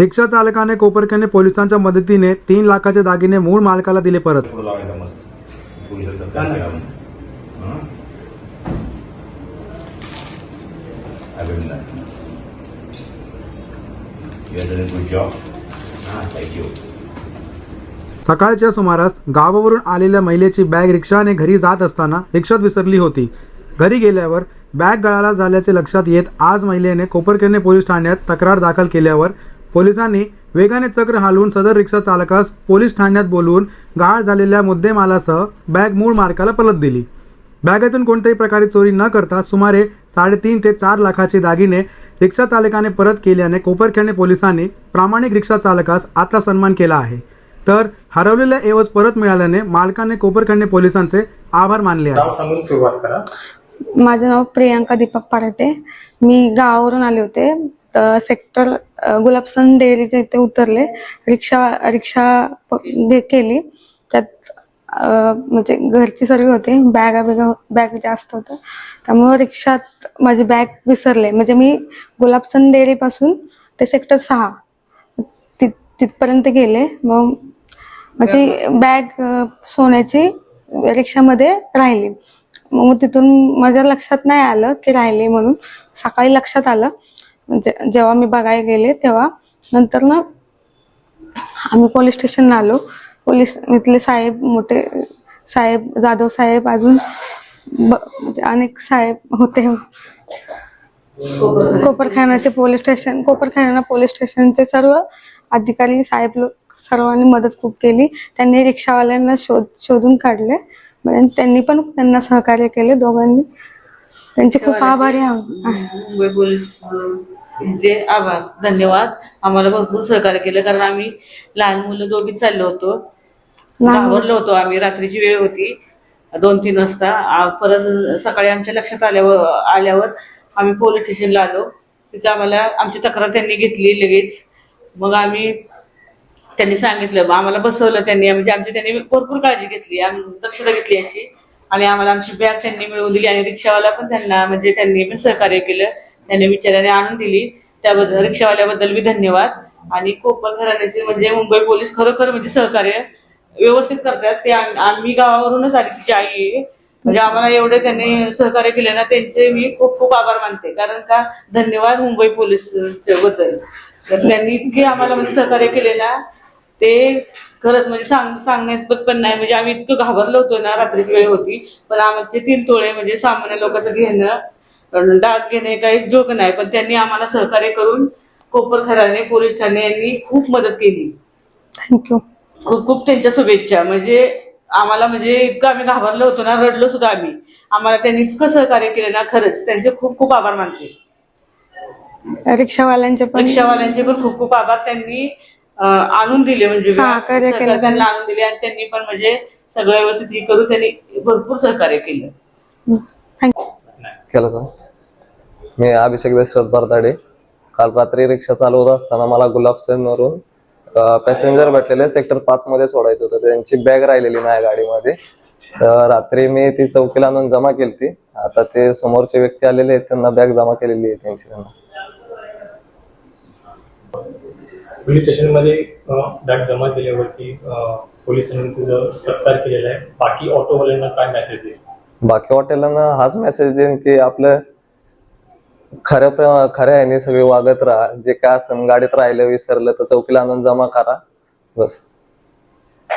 रिक्षा चालकाने कोपरखेडणे पोलिसांच्या मदतीने तीन लाखाचे दागिने मूळ मालकाला दिले परत. सकाळच्या सुमारास गावावरून आलेल्या महिलेची बॅग रिक्षाने घरी जात असताना रिक्षात विसरली होती. घरी गेल्यावर बॅग गळाला झाल्याचे लक्षात येत आज महिलेने कोपरखेडणे पोलीस ठाण्यात तक्रार दाखल केल्यावर पोलिसांनी वेगाने चक्र हलवून सदर रिक्षा चालकास पोलीस ठाण्यात बोलवून गाळ झालेल्या मुद्देमालासह बॅग मूळ मार्काला परत दिली. बॅगेतून कोणत्याही प्रकारे चोरी न करता सुमारे साडेतीन ते चार लाखाचे दागिने रिक्षा चालकाने परत केल्याने कोपरखेडणे पोलिसांनी प्रामाणिक रिक्षा चालकास आता सन्मान केला आहे. तर हरवलेल्या एवज परत मिळाल्याने मालकाने कोपरखेडणे पोलिसांचे आभार मानले आहे. नाव सांगून सुरुवात करा. माझं नाव प्रियांका दीपक पराटे मी गावावरून आले होते. तर सेक्टर गुलाबसन डेअरीच्या इथे उतरले. रिक्षा रिक्षा केली. त्यात म्हणजे घरची सर्व होते. बॅगा बिगा बॅग जास्त होतं त्यामुळे रिक्षात माझी बॅग विसरले. म्हणजे मी गुलाबसन डेअरी पासून ते सेक्टर सहा तिथपर्यंत गेले. मग माझी बॅग सोन्याची रिक्षामध्ये राहिली. मग तिथून माझ्या लक्षात नाही आलं की राहिली म्हणून. सकाळी लक्षात आलं. म्हणजे जेव्हा मी बघायला गेले तेव्हा नंतर ना आम्ही पोलीस स्टेशनला आलो. पोलीस इथले साहेब मोठे साहेब जाधव साहेब अजून म्हणजे अनेक साहेब होते. कोपरखानाचे पोलीस स्टेशन कोपरखाना पोलीस स्टेशनचे सर्व अधिकारी साहेब लोक सर्वांनी मदत खूप केली. त्यांनी रिक्षावाल्यांना शोध शोधून काढले. म्हणजे त्यांनी पण त्यांना सहकार्य केले दोघांनी. त्यांचे खूप आभारी आहो- जे आभार धन्यवाद. आम्हाला भरपूर सहकार्य केलं कारण आम्ही लहान मुलं दोघीच चाललो होतो. घाबरलो होतो आम्ही रात्रीची वेळ होती. दोन तीन वाजता. आ, परत सकाळी आमच्या लक्षात आल्यावर आल्यावर आम्ही पोलीस स्टेशनला आलो. तिथे आम्हाला आमची तक्रार त्यांनी घेतली लगेच. मग आम्ही त्यांनी सांगितलं मग आम्हाला बसवलं त्यांनी. म्हणजे आमची त्यांनी भरपूर काळजी घेतली आम- दक्षता घेतली अशी. आणि आम्हाला आमची बॅग त्यांनी मिळवून दिली आणि रिक्षावाला पण त्यांना म्हणजे त्यांनी पण सहकार्य केलं. त्यांनी विचाराने आणून दिली. त्याबद्दल रिक्षावाल्याबद्दल मी धन्यवाद. आणि कोपर घराण्याचे म्हणजे मुंबई पोलीस खरोखर म्हणजे सहकार्य व्यवस्थित करतात. ते आम्ही गावावरूनच आली तिची आई. आहे. म्हणजे आम्हाला एवढे त्यांनी सहकार्य केले ना त्यांचे मी खूप खूप आभार मानते. कारण का धन्यवाद मुंबई पोलीसबद्दल. तर त्यांनी इतके आम्हाला म्हणजे सहकार्य केले ना ते खरंच म्हणजे सांग सांगण्यात पण नाही. म्हणजे आम्ही इतकं घाबरलो होतो ना रात्रीची वेळ होती. पण आमचे तीन तोळे म्हणजे सामान्य लोकांचं घेणं अं, डाग घेणे काही जोक नाही. पण त्यांनी आम्हाला सहकार्य करून कोपर खराने पोलीस ठाणे यांनी खूप मदत केली. थँक्यू खूप खूप त्यांच्या शुभेच्छा. म्हणजे आम्हाला म्हणजे इतकं आम्ही घाबरलो होतो ना रडलो सुद्धा आम्ही. आम्हाला त्यांनी इतकं सहकार्य केलं ना खरंच. त्यांचे खूप खूप आभार मानते. रिक्षावाल्यांचे पण रिक्षावाल्यांचे पण खूप खूप आभार. त्यांनी आणून दिले म्हणजे सहकार्य केलं त्यांना आणून दिले आणि त्यांनी पण म्हणजे सगळं व्यवस्थित हे करून त्यांनी भरपूर सहकार्य केलं. थँक्यू केलं सर मी अभिषेक दशरथ बरदाडे काल रात्री रिक्षा चालवत असताना मला गुलाबसेनवरून पॅसेंजर भेटलेले सेक्टर पाच मध्ये सोडायचं होतं. त्यांची बॅग राहिलेली माझ्या गाडीमध्ये. तर रात्री मी ती चौकीला आणून जमा केली ती आता ते समोरचे व्यक्ती आलेले आहेत त्यांना बॅग जमा केलेली आहे त्यांची. त्यांना पोलीस स्टेशनमध्ये बॅग जमा केल्यावरती पोलिसांनी तुझं सत्कार केलेला आहे. बाकी ऑटोवाल्यांना काय मेसेज दिसतो बाकी हॉटेलांना हाच मेसेज देईन की आपलं खऱ्या प्र- खऱ्या ह्याने सगळे वागत राहा. जे काय असन गाडीत राहिलं विसरलं तर चौकीला आणून जमा करा. बस.